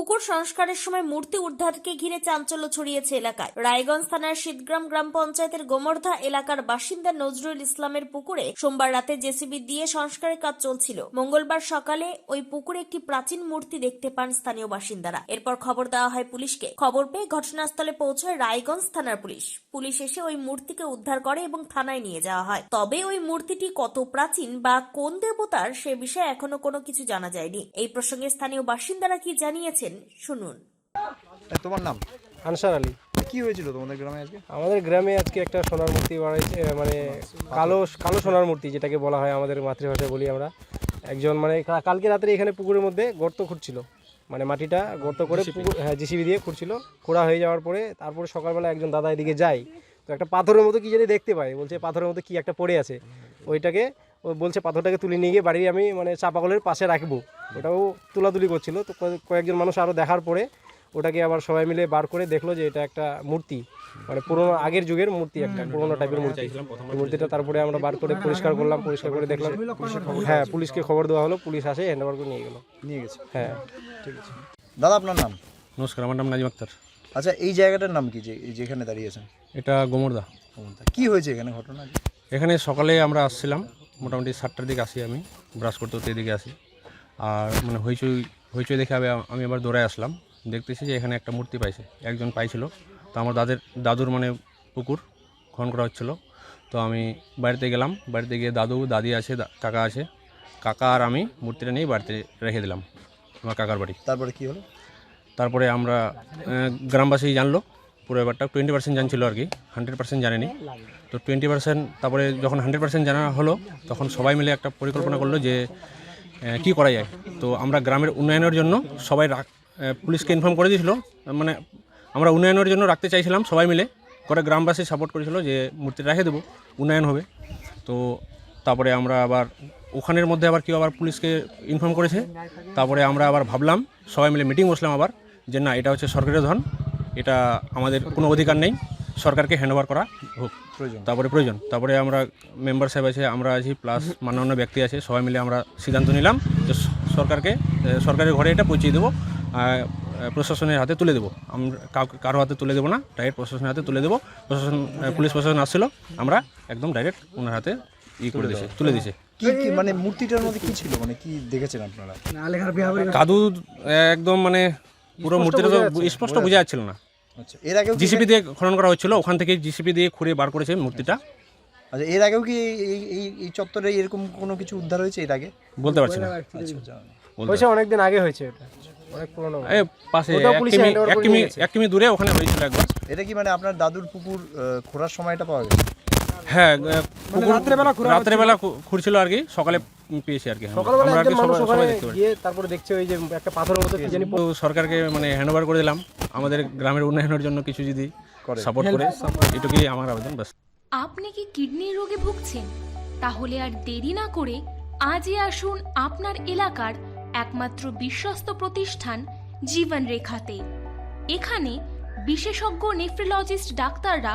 পুকুর সংস্কারের সময় মূর্তি উদ্ধারকে ঘিরে চাঞ্চল্য ছড়িয়েছে এলাকায়। রায়গঞ্জ থানার শীতগ্রাম গ্রাম পঞ্চায়েতের গোমর্ধা এলাকার বাসিন্দা নজরুল ইসলামের পুকুরে সোমবার রাতে জেসিবি দিয়ে সংস্কারের কাজ চলছিল। মঙ্গলবার সকালে ওই পুকুরে একটি প্রাচীন মূর্তি দেখতে পান স্থানীয় বাসিন্দারা। এরপর খবর দেওয়া হয় পুলিশকে। খবর পেয়ে ঘটনাস্থলে পৌঁছয় রায়গঞ্জ থানার পুলিশ। পুলিশ এসে ওই মূর্তিকে উদ্ধার করে এবং থানায় নিয়ে যাওয়া হয়। তবে ওই মূর্তিটি কত প্রাচীন বা কোন দেবতার সে বিষয়ে এখনও কোনো কিছু জানা যায়নি। এই প্রসঙ্গে স্থানীয় বাসিন্দারা কি জানিয়েছেন শুনুন। তোমার নাম? আনসার আলী। কি হয়েছিল তোমাদের গ্রামে আজকে? আমাদের গ্রামে আজকে একটা সোনার মূর্তি বাড়াইছে মানে কালো কালো সোনার মূর্তি যেটাকে বলা হয় আমাদের মাতৃভাষায় বলি আমরা। একজন মানে কালকে রাত্রে এখানে পুকুরের মধ্যে গর্ত খুঁড়ছিল। মানে মাটিটা গর্ত করে পুকুর হ্যাঁ জিসিবি দিয়ে খুঁড়ছিল। খোঁড়া হয়ে যাওয়ার পরে তারপরে সকালবেলা একজন দাদা এদিকে যায়। তো একটা পাথরের মতো কি জানি দেখতে পায় বলছে পাথরের মতো কি একটা পড়ে আছে। ওইটাকে ও বলছে পাথরটাকে তুলে নিয়ে গিয়ে বাড়ি আমি মানে চাপাকলের পাশে রাখব। ওটাও তুলাতুলি করছিল। তো কয়ে- কয়েকজন মানুষ আরও দেখার পরে ওটাকে আবার সবাই মিলে বার করে দেখল যে এটা একটা মূর্তি। মানে পুরোনো আগের যুগের মূর্তি একটা পুরোনো টাইপের মূর্তি। মূর্তিটা তারপরে আমরা বার করে পরিষ্কার করলাম পরিষ্কার করে দেখলাম। হ্যাঁ পুলিশকে খবর দেওয়া হলো পুলিশ আসে হ্যান্ড ওভার করে নিয়ে গেলো। নিয়ে গেছে। হ্যাঁ। ঠিক আছে। দাদা আপনার নাম? নমস্কার আমার নাম নাজিম আক্তার। আচ্ছা এই জায়গাটার নাম কি যে এই যেখানে দাঁড়িয়েছেন এটা গোমরদা। কি হয়েছে এখানে ঘটনা? এখানে সকালে আমরা আসছিলাম। মোটামুটি সাতটার দিকে আসি আমি ব্রাশ করতে করতে এদিকে আসি। আর মানে হইচই হইচই দেখে আমি আমি আবার দৌড়ায় আসলাম। দেখতেছি যে এখানে একটা মূর্তি পাইছে একজন পাইছিল। তো আমার দাদের দাদুর মানে পুকুর খনন করা হচ্ছিল। তো আমি বাড়িতে গেলাম বাড়িতে গিয়ে দাদু দাদি আছে কাকা আছে। কাকা আর আমি মূর্তিটা নিয়ে বাড়িতে রেখে দিলাম আমার কাকার বাড়ি। তারপরে কি হলো? তারপরে আমরা গ্রামবাসী জানলো পুরো ব্যাপারটা টোয়েন্টি পার্সেন্ট জানছিল আর কি হান্ড্রেড পার্সেন্ট জানেনি। তো টোয়েন্টি পার্সেন্ট তারপরে যখন হান্ড্রেড পার্সেন্ট জানা হলো, তখন সবাই মিলে একটা পরিকল্পনা করল যে কি করা যায়। তো আমরা গ্রামের উন্নয়নের জন্য সবাই রাখ- পুলিশকে ইনফর্ম করে দিয়েছিল। মানে আমরা উন্নয়নের জন্য রাখতে চাইছিলাম সবাই মিলে। করে গ্রামবাসী সাপোর্ট করেছিল যে মূর্তি রেখে দেবো, উন্নয়ন হবে। তো তারপরে আমরা আবার ওখানের মধ্যে আবার কেউ আবার পুলিশকে ইনফর্ম করেছে। তারপরে আমরা আবার ভাবলাম, সবাই মিলে মিটিং বসলাম আবার যে, না, এটা হচ্ছে সরকারের ধন। এটা আমাদের কোনো অধিকার নেই। সরকারকে হ্যান্ডওভার করা হোক। প্রয়োজন। তারপরে প্রয়োজন। তারপরে আমরা মেম্বার সাহেব আছে আমরা আছি প্লাস মাননীয় ব্যক্তি আছে সবাই মিলে আমরা সিদ্ধান্ত নিলাম যে সরকারকে সরকারের ঘরে এটা পৌঁছে দেবো প্রশাসনের হাতে তুলে দেবো। আমরা কাউকে কারও হাতে তুলে দেবো না ডাইরেক্ট প্রশাসনের হাতে তুলে দেবো। প্রশাসন পুলিশ প্রশাসন আসছিল আমরা একদম ডাইরেক্ট ওনার হাতে ই করে দিয়েছে তুলে দিয়েছি কি মানে মূর্তিটার মধ্যে কি ছিল? মানে কি দেখেছেন আপনারা? কাদু একদম মানে পুরো মূর্তিটা তো স্পষ্ট বোঝা যাচ্ছিল না। আচ্ছা এর আগেও কি জিসিপি দিয়ে খনন করা হচ্ছিল ওখান থেকে জিসিপি দিয়ে খুঁড়ে বার করেছে মূর্তিটা। আচ্ছা এর আগেও কি এই- এই এই চত্বরে এরকম কোনো কিছু উদ্ধার হয়েছে এর আগে? বলতে পারছি না। আচ্ছা। বলতে হয়েছে অনেকদিন আগে হয়েছে এটা অনেক পুরোনো। পাশে এক কিমি এক কিমি দূরে ওখানে হয়েছিল একবার। এটা কি মানে আপনার দাদুর পুকুর আহ, খোঁড়ার সময়টা পাওয়া গেছে? হ্যাঁ রাত্রেবেলা রাত্রেবেলা খুঁড়ছিল আর কি সকালে পেয়েছি আর কি। আমরা আর কি সবাই- দেখতে পারি। তারপরে দেখছে ওই যে একটা পাথরের মতো জানি সরকারকে মানে হ্যান্ড ওভার করে দিলাম। আমাদের গ্রামের উন্নয়নের জন্য কিছু যদি সাপোর্ট করে এটুকুই আমার আবেদন ব্যাস আপনি কি কিডনির রোগে ভুগছেন? তাহলে আর দেরি না করে আজই আসুন আপনার এলাকার একমাত্র বিশ্বস্ত প্রতিষ্ঠান জীবন রেখাতে এখানে বিশেষজ্ঞ নেফ্রোলজিস্ট ডাক্তাররা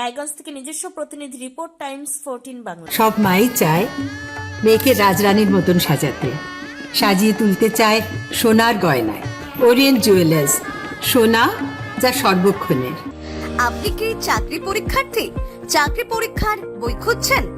রায়গঞ্জ থেকে নিজস্ব প্রতিনিধি রিপোর্ট টাইমস ফোরটিন বাংলা। সব মাই চায় মেয়েকে রাজরানীর মতন সাজাতে। সাজিয়ে তুলতে চায় সোনার গয়নায়। ওরিয়েন্ট জুয়েলার্স সোনা যা সর্বক্ষণের। আপনি কি চাকরি পরীক্ষার্থী? চাকরি পরীক্ষার বই খুঁজছেন?